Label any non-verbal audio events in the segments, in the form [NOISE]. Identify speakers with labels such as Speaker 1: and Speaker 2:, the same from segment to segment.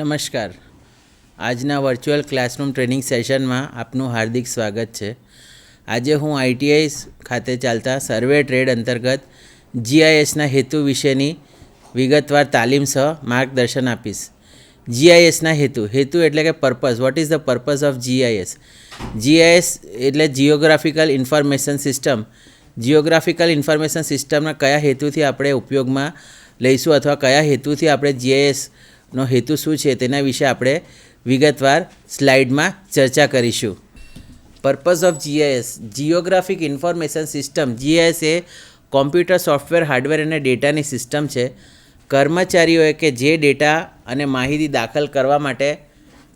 Speaker 1: નમસ્કાર. આજના virtual classroom training સેશનમાં આપનું હાર્દિક સ્વાગત છે. આજે હું આઈટીઆઈ ખાતે ચાલતા સર્વે ટ્રેડ અંતર્ગત જીઆઈએસના હેતુ વિશેની વિગતવાર તાલીમ સહ માર્ગદર્શન આપીશ. જીઆઈએસના હેતુ. હેતુ એટલે કે purpose what is the purpose of GIS GIS એટલે geographical information system geographical information સિસ્ટમના કયા હેતુથી આપણે ઉપયોગમાં લઈશું અથવા કયા હેતુથી આપણે જીઆઈએસનો હેતુ શું છે તેના વિશે આપણે વિગતવાર સ્લાઇડમાં ચર્ચા કરીશું. Purpose of GIS geographic information system GIS A computer software hardware અને ડેટાની સિસ્ટમ છે. કર્મચારીઓએ કે જે ડેટા અને માહિતી દાખલ કરવા માટે,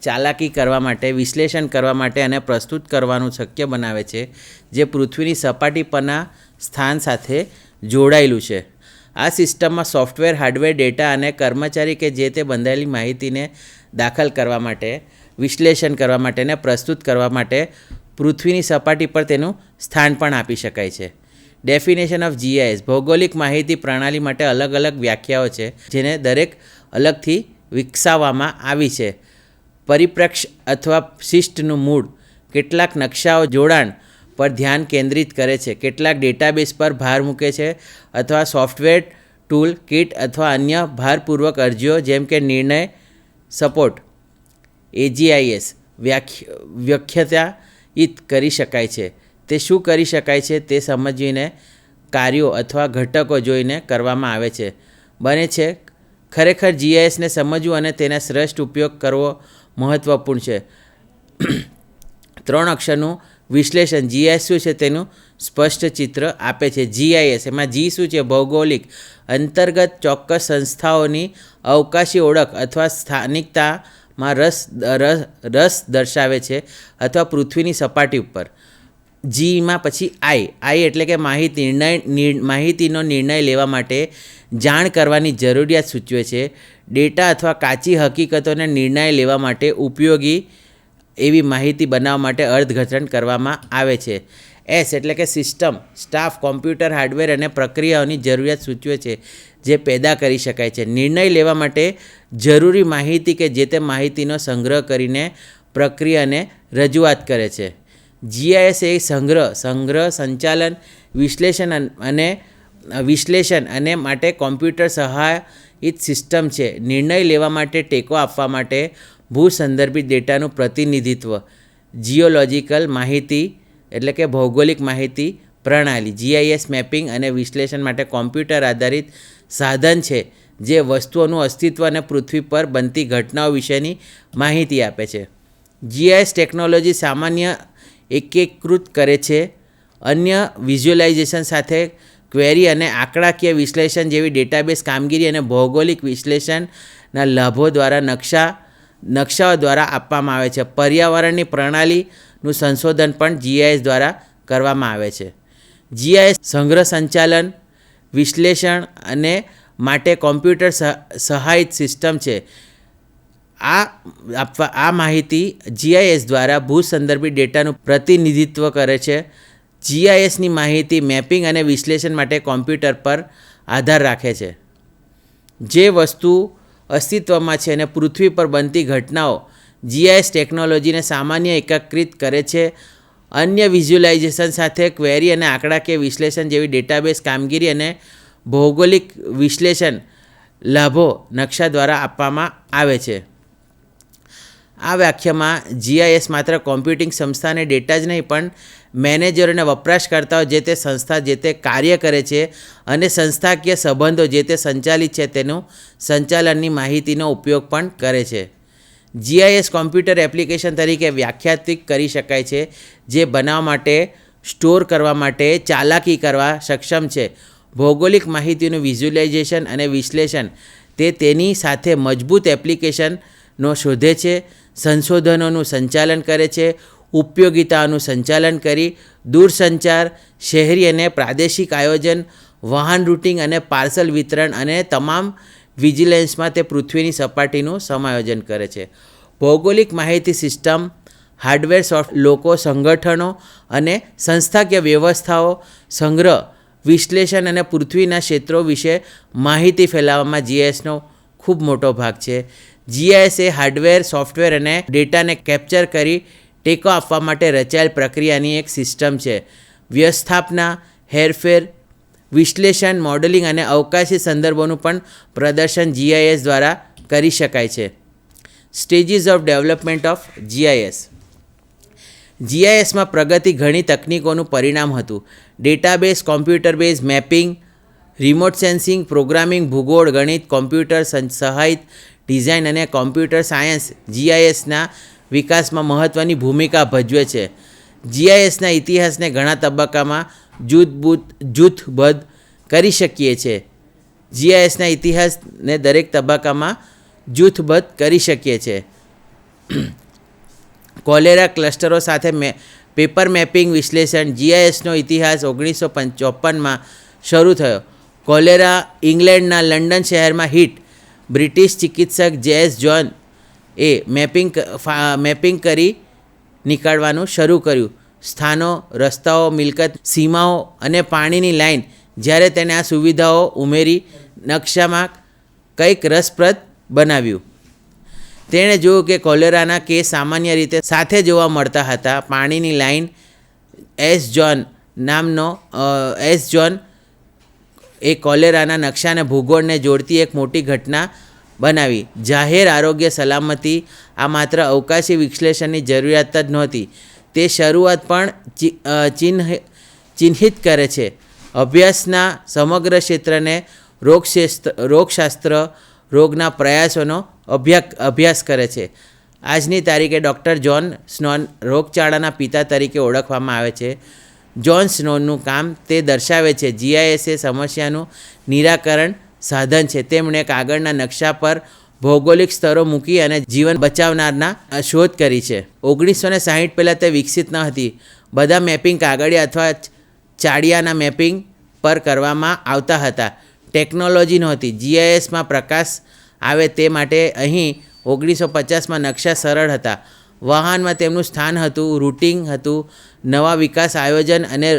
Speaker 1: ચાલાકી કરવા માટે, વિશ્લેષણ કરવા માટે અને પ્રસ્તુત કરવાનું શક્ય બનાવે છે, જે પૃથ્વીની સપાટી પરના સ્થાન સાથે જોડાયેલું છે. આ સિસ્ટમમાં સોફ્ટવેર, હાર્ડવેર, ડેટા અને કર્મચારી કે જે તે બંધાયેલી માહિતીને દાખલ કરવા માટે, વિશ્લેષણ કરવા માટે અને પ્રસ્તુત કરવા માટે પૃથ્વીની સપાટી પર તેનું સ્થાન પણ આપી શકાય છે. ડેફિનેશન ઓફ જીઆઈએસ ભૌગોલિક માહિતી પ્રણાલી માટે અલગ અલગ વ્યાખ્યાઓ છે, જેને દરેક અલગથી વિકસાવવામાં આવી છે. પરિપ્રેક્ષ અથવા શિષ્ટનું મૂળ, કેટલાક નકશાઓ જોડાણ પર ધ્યાન કેન્દ્રિત કરે છે. કેટલાક ડેટાબેઝ પર ભાર મૂકે છે અથવા સોફ્ટવેર ટૂલ કિટ અથવા અન્ય ભારપૂર્વક અરજીઓ જેમ કે નિર્ણય સપોર્ટ એજીઆઈએસ વ્યાખ્ય વ્યાખ્યતાયિત કરી શકાય છે. તે શું કરી શકાય છે તે સમજીને કાર્યો અથવા ઘટકો જોઈને કરવામાં આવે છે. બને છે ખરેખર જીઆઈએસને સમજવું અને તેના શ્રેષ્ઠ ઉપયોગ કરવો મહત્ત્વપૂર્ણ છે. [CLEARS THROAT] ત્રણ અક્ષરનું વિશ્લેષણ જીઆઈએસ શું છે તેનું સ્પષ્ટ ચિત્ર આપે છે. જીઆઈએસ એમાં જી શું છે? ભૌગોલિક, અંતર્ગત ચોક્કસ સંસ્થાઓની અવકાશી ઓળખ અથવા સ્થાનિકતામાં રસ રસ દર્શાવે છે અથવા પૃથ્વીની સપાટી ઉપર. જીમાં પછી આઈ આઈ એટલે કે માહિતી નિર્ણય માહિતીનો નિર્ણય લેવા માટે જાણ કરવાની જરૂરિયાત સૂચવે છે. ડેટા અથવા કાચી હકીકતોને નિર્ણય લેવા માટે ઉપયોગી એવી માહિતી બનાવવા માટે અર્થઘટન કરવામાં આવે છે. એસ એટલે કે સિસ્ટમ, સ્ટાફ, કોમ્પ્યુટર, હાર્ડવેર અને પ્રક્રિયાઓની જરૂરિયાત સૂચવે છે, જે પેદા કરી શકાય છે. નિર્ણય લેવા માટે જરૂરી માહિતી કે જે તે માહિતીનો સંગ્રહ કરીને પ્રક્રિયાને રજૂઆત કરે છે. જીઆઈએસ એ સંગ્રહ સંગ્રહ, સંચાલન, વિશ્લેષણ અને વિશ્લેષણ અને માટે કોમ્પ્યુટર સહાયિત સિસ્ટમ છે. નિર્ણય લેવા માટે ટેકો આપવા માટે ભૂ સંદર્ભિત ડેટાનું પ્રતિનિધિત્વ, જીઓલોજિકલ માહિતી એટલે કે ભૌગોલિક માહિતી પ્રણાલી, જીઆઈએસ મેપિંગ અને વિશ્લેષણ માટે કોમ્પ્યુટર આધારિત સાધન છે, જે વસ્તુઓનું અસ્તિત્વ અને પૃથ્વી પર બનતી ઘટનાઓ વિશેની માહિતી આપે છે. જીઆઈએસ ટેકનોલોજી સામાન્ય એકીકૃત કરે છે, અન્ય વિઝ્યુઅલાઇઝેશન સાથે ક્વેરી અને આંકડાકીય વિશ્લેષણ જેવી ડેટાબેઝ કામગીરી અને ભૌગોલિક વિશ્લેષણના લાભો દ્વારા નકશા નકશાઓ દ્વારા આપવામાં આવે છે. પર્યાવરણની પ્રણાલીનું સંશોધન પણ જીઆઈએસ દ્વારા કરવામાં આવે છે. જીઆઈએસ સંગ્રહ સંચાલન, વિશ્લેષણ અને માટે કોમ્પ્યુટર સહાયિત સિસ્ટમ છે. આ આપવા, આ માહિતી જીઆઈએસ દ્વારા ભૂ સંદર્ભિત ડેટાનું પ્રતિનિધિત્વ કરે છે. જીઆઈએસની માહિતી મેપિંગ અને વિશ્લેષણ માટે કોમ્પ્યુટર પર આધાર રાખે છે. જે વસ્તુ અસ્તિત્વમાં છે અને પૃથ્વી પર બનતી ઘટનાઓ જીઆઈએસ ટેકનોલોજીને સામાન્ય એકત્રિત કરે છે. અન્ય વિઝ્યુલાઇઝેશન સાથે ક્વેરી અને આંકડાકીય વિશ્લેષણ જેવી ડેટાબેઝ કામગીરી અને ભૌગોલિક વિશ્લેષણ લાભો નકશા દ્વારા આપવામાં આવે છે. આ વ્યાખ્યામાં જીઆઈએસ માત્ર કોમ્પ્યુટિંગ સંસ્થાને ડેટા જ નહીં, પણ મેનેજરો અને વપરાશકર્તાઓ જે તે સંસ્થા, જે તે કાર્ય કરે છે અને સંસ્થાકીય સંબંધો જે તે સંચાલિત છે તેનું સંચાલનની માહિતીનો ઉપયોગ પણ કરે છે. જીઆઈએસ કોમ્પ્યુટર એપ્લિકેશન તરીકે વ્યાખ્યાતિત કરી શકાય છે, જે બનાવવા માટે, સ્ટોર કરવા માટે ચાલાકી કરવા સક્ષમ છે. ભૌગોલિક માહિતીનું વિઝ્યુલાઇઝેશન અને વિશ્લેષણ તે તેની સાથે મજબૂત એપ્લિકેશનનો શોધે છે, સંશોધનોનું સંચાલન કરે છે ઉપયોગિતાઓનું સંચાલન કરી દૂરસંચાર, શહેરી અને પ્રાદેશિક આયોજન, વાહન રૂટિંગ અને પાર્સલ વિતરણ અને તમામ વિજિલન્સમાં તે પૃથ્વીની સપાટીનું સમાયોજન કરે છે. ભૌગોલિક માહિતી સિસ્ટમ, હાર્ડવેર સોફ્ટ લોકો, સંગઠનો અને સંસ્થાકીય વ્યવસ્થાઓ, સંગ્રહ, વિશ્લેષણ અને પૃથ્વીના ક્ષેત્રો વિશે માહિતી ફેલાવવામાં જીએસનો ખૂબ મોટો ભાગ છે. જીઆઈએસ એ હાર્ડવેર, સોફ્ટવેર અને ડેટાને કેપ્ચર કરી ટેકો આપવા માટે રચાયેલ પ્રક્રિયાની એક સિસ્ટમ છે. વ્યવસ્થાપના, હેરફેર, વિશ્લેષણ, મોડેલિંગ અને અવકાશી સંદર્ભોનું પણ પ્રદર્શન જીઆઈએસ દ્વારા કરી શકાય છે. Stages of development of GIS જીઆઈએસમાં પ્રગતિ ઘણી તકનીકોનું પરિણામ હતું. Database, computer base, mapping, remote sensing, programming, ભૂગોળ, ગણિત, કોમ્પ્યુટર સહાયિત ડિઝાઇન અને કોમ્પ્યુટર સાયન્સ જીઆઈએસના વિકાસમાં મહત્ત્વની ભૂમિકા ભજવે છે. જીઆઈએસના ઇતિહાસને ઘણા તબક્કામાં જૂથબૂથ જૂથબદ્ધ કરી શકીએ છીએ જીઆઈએસના ઇતિહાસને દરેક તબક્કામાં જૂથબદ્ધ કરી શકીએ છીએ કોલેરા ક્લસ્ટરો સાથે મે, પેપર મેપિંગ વિશ્લેષણ જીઆઈએસનો ઇતિહાસ ઓગણીસો ચોપનમાં શરૂ થયો. કોલેરા ઇંગ્લેન્ડના લંડન શહેરમાં હિટ, બ્રિટિશ ચિકિત્સક જેએસ જોન એ મેપિંગ મેપિંગ કરી નીકાળવાનું શરૂ કર્યું. સ્થાનો, રસ્તાઓ, મિલકત, સીમાઓ અને પાણીની લાઈન જ્યારે તેને આ સુવિધાઓ ઉમેરી નકશામાં કંઈક રસપ્રદ બનાવ્યું. તેણે જોયું કે કોલેરાના કેસ સામાન્ય રીતે સાથે જોવા મળતા હતા. પાણીની લાઈન એસ જોન નામનો એસ જોન એ કોલેરાના નકશાને ભૂગોળને જોડતી એક મોટી ઘટના બનાવી. જાહેર આરોગ્ય સલામતી આ માત્ર અવકાશી વિશ્લેષણની જરૂરિયાત જ નહોતી. તે શરૂઆત પણ ચિહ્ન, ચિહ્નિત કરે છે. અભ્યાસના સમગ્ર ક્ષેત્રને રોગશેસ્ત્ર, રોગશાસ્ત્ર રોગના પ્રયાસોનો અભ્યા અભ્યાસ કરે છે. આજની તારીખે ડૉક્ટર જ્હોન સ્નોન રોગચાળાના પિતા તરીકે ઓળખવામાં આવે છે. જ્હોન સ્નોનનું કામ તે દર્શાવે છે. જીઆઈએસએ સમસ્યાનું નિરાકરણ સાધન છે. તેમણે કાગળના નકશા પર ભૌગોલિક સ્તરો મૂકી અને જીવન બચાવનારના શોધ કરી છે. ઓગણીસો ને સાહીઠ પહેલાં તે વિકસિત ન હતી. બધા મેપિંગ કાગળિયા અથવા ચાડિયાના મેપિંગ પર કરવામાં આવતા હતા. ટેકનોલોજી નહોતી. જીઆઈએસમાં પ્રકાશ આવે તે માટે અહીં ઓગણીસો પચાસમાં નકશા સરળ હતા. વાહનમાં તેમનું સ્થાન હતું, રૂટિંગ હતું, નવા વિકાસ આયોજન અને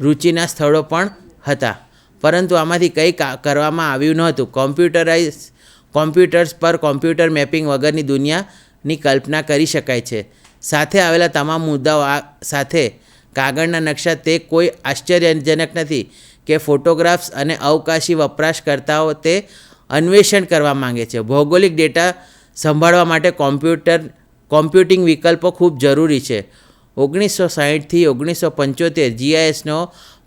Speaker 1: રુચિના સ્થળો પણ હતા. પરંતુ આમાંથી કંઈ કરવામાં આવ્યું નહોતું. કોમ્પ્યુટરાઇઝ, કોમ્પ્યુટર્સ પર કોમ્પ્યુટર મેપિંગ વગરની દુનિયાની કલ્પના કરી શકાય છે. સાથે આવેલા તમામ મુદ્દાઓ આ સાથે કાગળના નકશા તે કોઈ આશ્ચર્યજનક નથી કે ફોટોગ્રાફ્સ અને અવકાશી વપરાશકર્તાઓ તે અન્વેષણ કરવા માંગે છે. ભૌગોલિક ડેટા સંભાળવા માટે કોમ્પ્યુટર, કોમ્પ્યુટિંગ વિકલ્પો ખૂબ જરૂરી છે. ઓગણીસો સાહીઠથી ઓગણીસો પંચોતેર, જીઆઈએસનો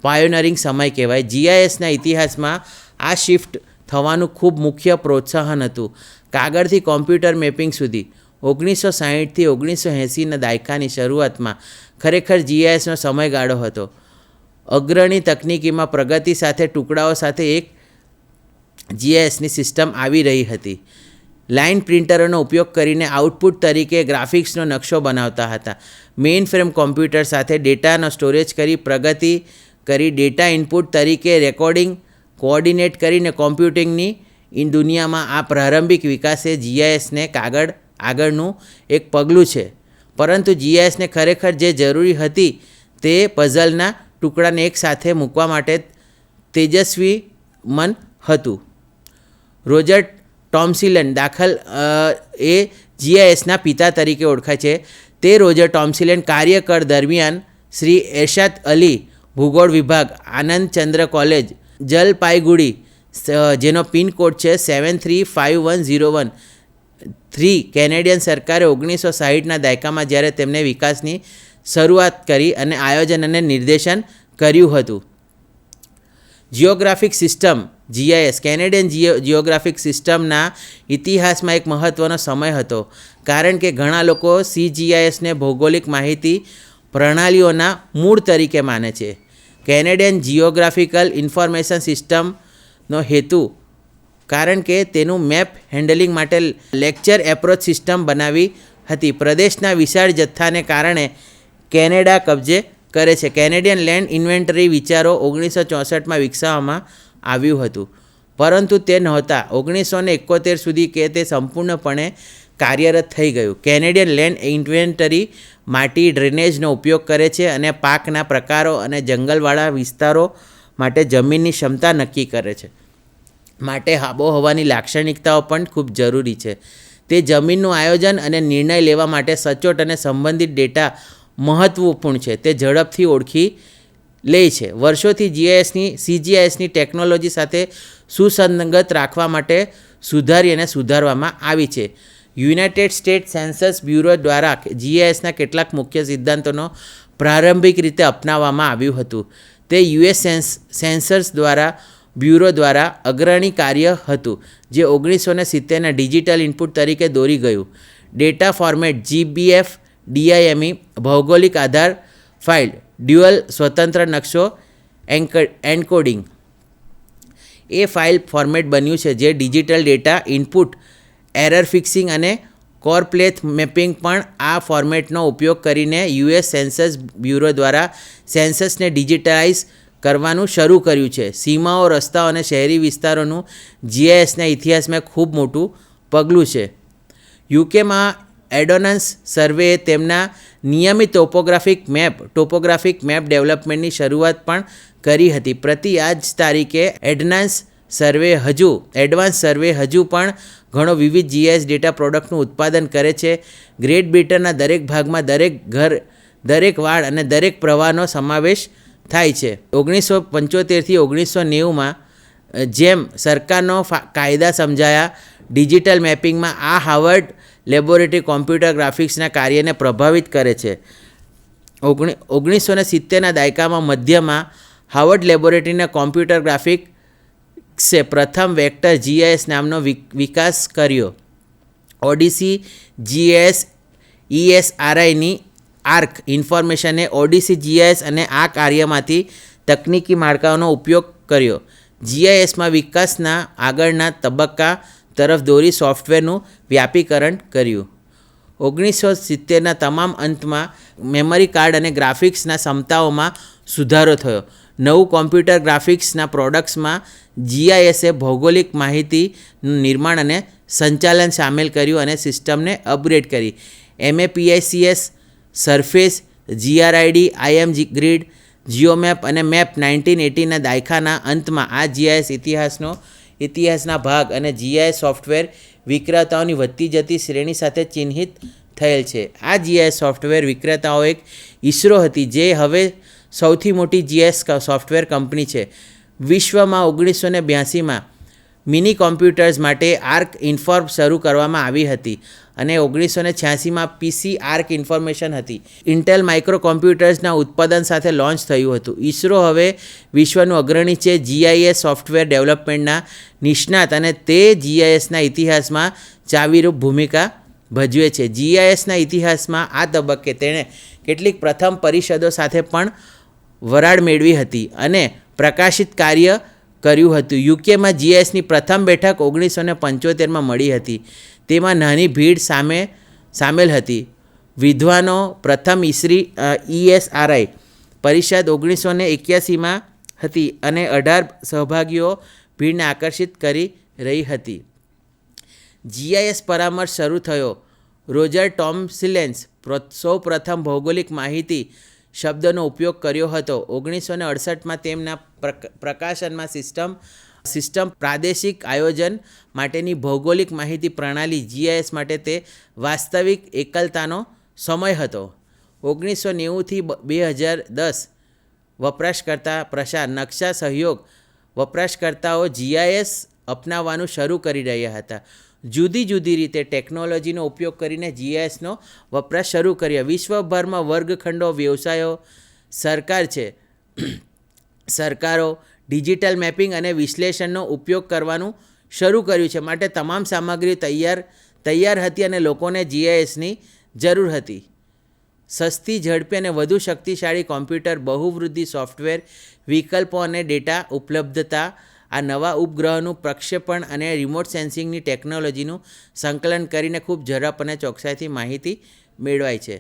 Speaker 1: પાયોનરિંગ સમય કહેવાય. જીઆઈએસના ઇતિહાસમાં આ શિફ્ટ થવાનું ખૂબ મુખ્ય પ્રોત્સાહન હતું. કાગળથી કોમ્પ્યુટર મેપિંગ સુધી. ઓગણીસો સાહીઠથી ઓગણીસો એંસીના દાયકાની શરૂઆતમાં ખરેખર જીઆઈએસનો સમયગાળો હતો. અગ્રણી તકનિકીમાં પ્રગતિ સાથે, ટુકડાઓ સાથે એક જીઆઈએસની સિસ્ટમ આવી રહી હતી. લાઇન પ્રિન્ટરોનો ઉપયોગ કરીને આઉટપુટ તરીકે ગ્રાફિક્સનો નકશો બનાવતા હતા. મેઇન ફ્રેમ કોમ્પ્યુટર સાથે ડેટાનો સ્ટોરેજ કરી પ્રગતિ કરી ડેટા ઇનપુટ તરીકે રેકોર્ડિંગ કોઓર્ડિનેટ કરીને કોમ્પ્યુટિંગની ઇન દુનિયામાં આ પ્રારંભિક વિકાસે જીઆઈએસને કાગળ આગળનું એક પગલું છે. પરંતુ જીઆઈએસને ખરેખર જે જરૂરી હતી તે પઝલના ટુકડાને એકસાથે મૂકવા માટે તેજસ્વી મન હતું. રોજર ટોમસિલન દાખલ એ જીઆઈએસના પિતા તરીકે ઓળખાય છે. તે રોજર ટોમસિલન કાર્યકર દરમિયાન શ્રી એરશાદ અલી ભૂગોળ વિભાગ, આનંદ ચંદ્ર કોલેજ, જલપાઈગુડી જેનો પિનકોડ છે seven three five one zero one. Three Canadian સરકારે ઓગણીસો સાહીઠના દાયકામાં જ્યારે તેમને વિકાસની શરૂઆત કરી અને આયોજન અને નિર્દેશન કર્યું હતું. Geographic system, GIS, Canadian geo geographic સિસ્ટમના ઇતિહાસમાં એક મહત્ત્વનો સમય હતો, કારણ કે ઘણા લોકો સીજીઆઈએસને ભૌગોલિક માહિતી પ્રણાલીઓના મૂળ તરીકે માને છે. કેનેડિયન જિયોગ્રાફિકલ ઇન્ફોર્મેશન સિસ્ટમનો હેતુ, કારણ કે તેનું મેપ હેન્ડલિંગ માટે લેક્ચર એપ્રોચ સિસ્ટમ બનાવી હતી. પ્રદેશના વિશાળ જથ્થાને કારણે કેનેડા કબજે કરે છે. કેનેડિયન લેન્ડ ઇન્વેન્ટરી વિચારો ઓગણીસો ચોસઠમાં વિકસાવવામાં આવ્યું હતું, પરંતુ તે નહોતા. ઓગણીસો ને એકોતેર સુધી કે તે સંપૂર્ણપણે કાર્યરત થઈ ગયું. કેનેડિયન લેન્ડ ઇન્વેન્ટરી માટી ડ્રેનેજનો ઉપયોગ કરે છે અને પાકના પ્રકારો અને જંગલવાળા વિસ્તારો માટે જમીનની ક્ષમતા નક્કી કરે છે. માટે આબોહવાની લાક્ષણિકતાઓ પણ ખૂબ જરૂરી છે. તે જમીનનું આયોજન અને નિર્ણય લેવા માટે સચોટ અને સંબંધિત ડેટા મહત્વપૂર્ણ છે. તે ઝડપથી ઓળખી લે છે. વર્ષોથી જીઆઈએસની, સીજીઆઈએસની ટેકનોલોજી સાથે સુસંગત રાખવા માટે સુધારી અને સુધારવામાં આવી છે. યુનાઇટેડ સ્ટેટ સેન્સસ બ્યુરો દ્વારા જીઆઈએસના કેટલાક મુખ્ય સિદ્ધાંતોનો પ્રારંભિક રીતે અપનાવવામાં આવ્યું હતું. તે યુએસ સેન્સ, સેન્સર્સ દ્વારા, બ્યુરો દ્વારા અગ્રણી કાર્ય હતું, જે ઓગણીસો ને સિત્તેરના ડિજિટલ ઇનપુટ તરીકે દોરી ગયું. ડેટા ફોર્મેટ જીબીએફ, ડીઆઈએમઈ, ભૌગોલિક આધાર ફાઇલ, ડ્યુઅલ સ્વતંત્ર નકશો, એન્ક, એન્કોડિંગ. એ ફાઇલ ફોર્મેટ બન્યું છે, જે digital data input error fixing અને કોરપ્લેથ મેપિંગ પણ આ ફોર્મેટનો ઉપયોગ કરીને યુએસ સેન્સસ બ્યુરો દ્વારા સેન્સસને ડિજિટલાઇઝ કરવાનું શરૂ કર્યું છે. સીમાઓ, રસ્તાઓ અને શહેરી વિસ્તારોનું જીઆઈએસના ઇતિહાસમાં ખૂબ મોટું પગલું છે. યુકેમાં એડોનન્સ સર્વેએ તેમના નિયમિત ટોપોગ્રાફિક મેપ ટોપોગ્રાફિક મેપ ડેવલપમેન્ટની શરૂઆત પણ કરી હતી. પ્રતિ આજ તારીખે એડનાન્સ સર્વે હજુ, એડવાન્સ સર્વે હજુ પણ ઘણો વિવિધ જીએસ ડેટા પ્રોડક્ટનું ઉત્પાદન કરે છે. ગ્રેટ બ્રિટનના દરેક ભાગમાં દરેક ઘર, દરેક વાડ અને દરેક પ્રવાહનો સમાવેશ થાય છે. ઓગણીસો પંચોતેરથી ઓગણીસો નેવુંમાં જેમ સરકારનો કાયદા સમજાયા, ડિજિટલ મેપિંગમાં આ હાર્વર્ડ લેબોરેટરી કોમ્પ્યુટર ગ્રાફિક્સના કાર્યને પ્રભાવિત કરે છે. ઓગણી, ઓગણીસો ને સિત્તેરના દાયકામાં મધ્યમાં હાર્વર્ડ લેબોરેટરીના કોમ્પ્યુટર ગ્રાફિક્સે પ્રથમ વેક્ટર જીઆઈએસ નામનો વિક- વિકાસ કર્યો. ઓડિસી જીએસ ઈએસઆરઆઈની આર્ક ઇન્ફોર્મેશને ઓડિસી જીઆઈએસ અને આ કાર્યમાંથી તકનીકી માળખાઓનો ઉપયોગ કર્યો. જીઆઈએસમાં વિકાસના આગળના તબક્કા તરફ દોરી સોફ્ટવેરનું વ્યાપીકરણ કર્યું. ઓગણીસો સિત્તેરના તમામ અંતમાં મેમરી કાર્ડ અને ગ્રાફિક્સના ક્ષમતાઓમાં સુધારો થયો. નવું કોમ્પ્યુટર ગ્રાફિક્સના પ્રોડક્ટ્સમાં જીઆઈએસએ ભૌગોલિક માહિતીનું નિર્માણ અને સંચાલન સામેલ કર્યું અને સિસ્ટમને અપગ્રેડ કરી. એમએપીઆઈસીએસ, સરફેસ, જીઆરઆઈડી, આઈએમજી ગ્રીડ, જીઓમેપ અને મેપ નાઇન્ટીન એટીના દાયકાના અંતમાં આ જીઆઈએસ ઇતિહાસનો ઇતિહાસના ભાગ અને જીઆઈએસ સોફ્ટવેર વિક્રેતાઓની વધતી જતી શ્રેણી સાથે ચિહ્નિત થયેલ છે. આ જીઆઈએસ સોફ્ટવેર વિક્રેતાઓ એક ઈસરો હતી જે હવે સૌથી મોટી જીએસ સોફ્ટવેર કંપની છે. વિશ્વમાં ઓગણીસો ને બ્યાસીમાં મિની કોમ્પ્યુટર્સ માટે આર્ક ઇન્ફોર્મ શરૂ કરવામાં આવી હતી અને ઓગણીસો ને છ્યાસીમાં પીસી આર્ક ઇન્ફોર્મેશન હતી. ઇન્ટેલ માઇક્રો કોમ્પ્યુટર્સના ઉત્પાદન સાથે લોન્ચ થયું હતું. ઈસરો હવે વિશ્વનું અગ્રણી છે જીઆઈએસ સોફ્ટવેર ડેવલપમેન્ટના નિષ્ણાત અને તે જીઆઈએસના ઇતિહાસમાં ચાવીરૂપ ભૂમિકા ભજવે છે. જીઆઈએસના ઇતિહાસમાં આ તબક્કે તેણે કેટલીક પ્રથમ પરિષદો સાથે પણ વરાળ મેળવી હતી અને પ્રકાશિત કાર્ય કર્યું હતું. યુકેમાં જીએસની પ્રથમ બેઠક ઓગણીસો ને પંચોતેરમાં મળી હતી. તેમાં નાની ભીડ સામે સામેલ હતી. વિદ્વાનો પ્રથમ ઈસરી ઈએસઆરઆઈ પરિષદ ઓગણીસો ને એક્યાસીમાં હતી અને અઢાર સહભાગીઓ ભીડને આકર્ષિત કરી રહી હતી. જીઆઈએસ પરામર્શ શરૂ થયો. રોજર ટોમસિલેન્સ સૌ પ્રથમ ભૌગોલિક માહિતી શબ્દનો ઉપયોગ કર્યો હતો. ઓગણીસો ને અડસઠમાં તેમના પ્રક- પ્રકાશનમાં સિસ્ટમ સિસ્ટમ પ્રાદેશિક આયોજન માટેની ભૌગોલિક માહિતી પ્રણાલી જીઆઈએસ માટે તે વાસ્તવિક એકલતાનો સમય હતો. ઓગણીસો નેવુંથી બે હજાર દસ વપરાશકર્તા પ્રસાર નકશા સહયોગ વપરાશકર્તાઓ જીઆઈએસ અપનાવવાનું શરૂ કરી રહ્યા હતા. જુદી જુદી રીતે ટેકનોલોજીનો ઉપયોગ કરીને જીઆઈએસનો વપરાશ શરૂ કર્યો. વિશ્વભરમાં વર્ગખંડો વ્યવસાયો, સરકાર છે, સરકારો, ડિજિટલ મેપિંગ અને વિશ્લેષણનો ઉપયોગ કરવાનું શરૂ કર્યું છે. માટે તમામ સામગ્રી તૈયાર તૈયાર હતી અને લોકોને જીઆઈએસની જરૂર હતી. સસ્તી, ઝડપી અને વધુ શક્તિશાળી કોમ્પ્યુટર, બહુવૃદ્ધિ સોફ્ટવેર વિકલ્પો અને ડેટા ઉપલબ્ધતા આ નવા ઉપગ્રહોનું પ્રક્ષેપણ અને રિમોટ સેન્સિંગની ટેકનોલોજીનું સંકલન કરીને ખૂબ ઝડપ અને ચોકસાઈથી માહિતી મેળવાય છે.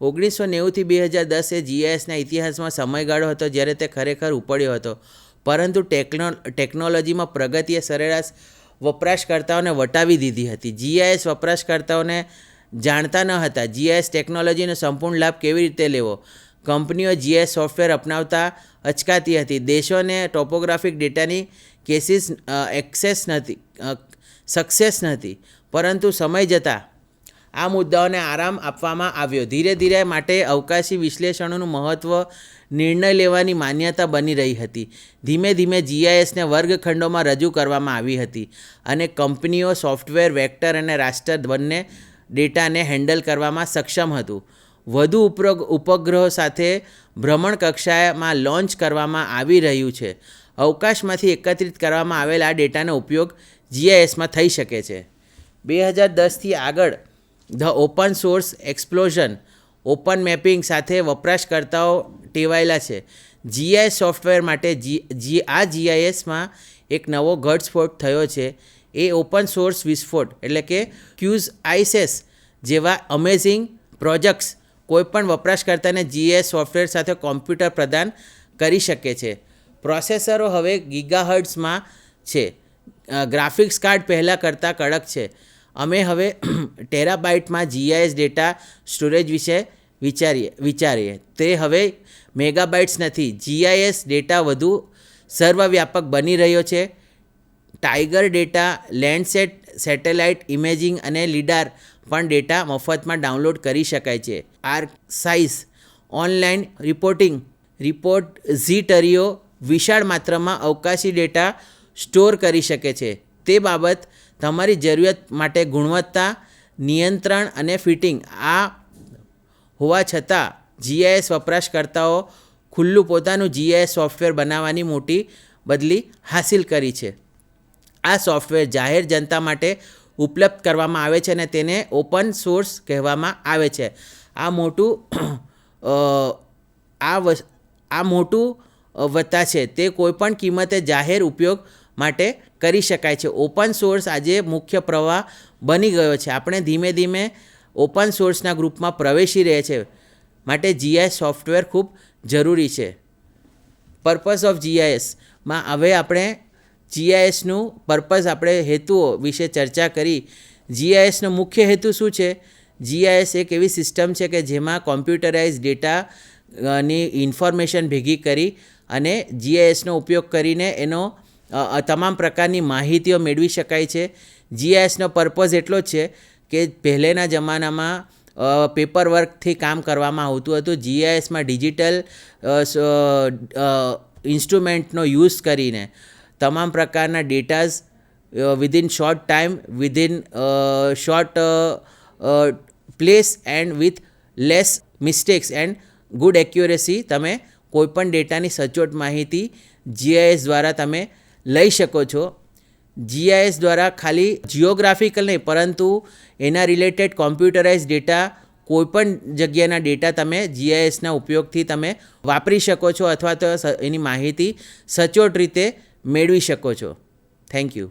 Speaker 1: ઓગણીસો નેવુંથી બે હજાર દસ એ જીઆઈએસના ઇતિહાસમાં સમયગાળો હતો જ્યારે તે ખરેખર ઉપડ્યો હતો. પરંતુ ટેકનો, ટેકનોલોજીમાં પ્રગતિએ સરેરાશ વપરાશકર્તાઓને વટાવી દીધી હતી. જીઆઈએસ વપરાશકર્તાઓને જાણતા ન હતા. જીઆઈએસ ટેકનોલોજીનો સંપૂર્ણ લાભ કેવી રીતે લેવો? કંપનીઓ જીએસ સોફ્ટવેર અપનાવતા અચકાતી હતી. દેશોને ટોપોગ્રાફિક ડેટાની કેસીસ એક્સેસ નથી સક્સેસ નથી, પરંતુ સમય જતાં આ મુદ્દાઓને આરામ આપવામાં આવ્યો. ધીરે ધીરે માટે અવકાશી વિશ્લેષણોનું મહત્ત્વ નિર્ણય લેવાની માન્યતા બની રહી હતી. ધીમે ધીમે જીઆઈએસને વર્ગખંડોમાં રજૂ કરવામાં આવી હતી અને કંપનીઓ, સોફ્ટવેર, વેક્ટર અને રાષ્ટ્ર બંને ડેટાને હેન્ડલ કરવામાં સક્ષમ હતું. વધુ ઉપરોગ, ઉપગ્રહો સાથે ભ્રમણ કક્ષામાં લોન્ચ કરવામાં આવી રહ્યું છે. અવકાશમાંથી એકત્રિત કરવામાં આવેલ આ ડેટાનો ઉપયોગ જીઆઈએસમાં થઈ શકે છે. બે હજાર દસથી આગળ, the open source explosion open mapping સાથે વપરાશકર્તાઓ ટેવાયેલા છે. જીઆઈએસ સોફ્ટવેર માટે જી આ જીઆઈએસમાં એક નવો ઘટસ્ફોટ થયો છે. એ ઓપન સોર્સ વિસ્ફોટ, એટલે કે ક્યુઝ આઈસેસ જેવા અમેઝિંગ પ્રોજેક્ટ્સ કોઈપણ વપરાશકર્તાને જીએસ સોફ્ટવેર સાથે કોમ્પ્યુટર પ્રદાન કરી શકે છે. પ્રોસેસરો હવે ગીગાહર્ટ્સમાં છે. ગ્રાફિક્સ કાર્ડ પહેલાં કરતાં કડક છે. અમે હવે [CLEARS THROAT] ટેરાબાઇટમાં જીઆઈએસ ડેટા સ્ટોરેજ વિશે વિચારીએ વિચારીએ. તે હવે મેગાબાઇટ્સ નથી. જીઆઈએસ ડેટા વધુ સર્વવ્યાપક બની રહ્યો છે. Tiger data, Landsat, satellite, imaging અને લીડાર પણ ડેટા મફતમાં ડાઉનલોડ કરી શકાય છે. R size online reporting, report ઝીટરીઓ, વિશાળ માત્રામાં અવકાશી ડેટા સ્ટોર કરી શકે છે. તે બાબત તમારી જરૂરિયાત માટે ગુણવત્તા, નિયંત્રણ અને ફિટિંગ આ હોવા છતાં જીઆઈએસ વપરાશકર્તાઓ ખુલ્લું પોતાનું જીઆઈએસ સોફ્ટવેર બનાવવાની મોટી બદલી હાંસિલ કરી છે. આ સોફ્ટવેર જાહેર જનતા માટે ઉપલબ્ધ કરવામાં આવે છે અને તેને ઓપન સોર્સ કહેવામાં આવે છે. આ મોટું આ આ મોટું વત્તા છે. તે કોઈપણ કિંમતે જાહેર ઉપયોગ માટે કરી શકાય છે. ઓપન સોર્સ આજે મુખ્ય પ્રવાહ બની ગયો છે. આપણે ધીમે ધીમે ઓપન સોર્સના ગ્રુપમાં પ્રવેશી રહ્યા છે. માટે જીઆઈ સોફ્ટવેર ખૂબ જરૂરી છે. પર્પઝ ઓફ જીઆઈએસમાં હવે આપણે જીઆઈએસનું પર્પઝ આપણે હેતુઓ વિશે ચર્ચા કરી. જીઆઈએસનો મુખ્ય હેતુ શું છે? જીઆઈએસ એક એવી સિસ્ટમ છે કે જેમાં કોમ્પ્યુટરાઇઝ ડેટા ની ઇન્ફોર્મેશન ભેગી કરી અને જીઆઈએસનો ઉપયોગ કરીને એનો તમામ પ્રકારની માહિતીઓ મેળવી શકાય છે. જીઆઈએસનો પર્પઝ એટલો જ છે કે પહેલેના જમાનામાં પેપર વર્કથી કામ કરવામાં આવતું હતું. જીઆઈએસમાં ડિજિટલ ઇન્સ્ટ્રુમેન્ટનો યુઝ કરીને તમામ પ્રકારના datas within short time within short place and with less mistakes and good accuracy તમે કોઈપણ ડેટાની સચોટ માહિતી જીઆઈએસ દ્વારા તમે લઈ શકો છો. જીઆઈએસ દ્વારા ખાલી જિયોગ્રાફિકલ નહીં, પરંતુ એના રિલેટેડ કોમ્પ્યુટરાઇઝ ડેટા કોઈપણ જગ્યાના ડેટા તમે જીઆઈએસના ઉપયોગથી તમે વાપરી શકો છો અથવા તો એની માહિતી સચોટ રીતે મેળવી શકો છો. Thank you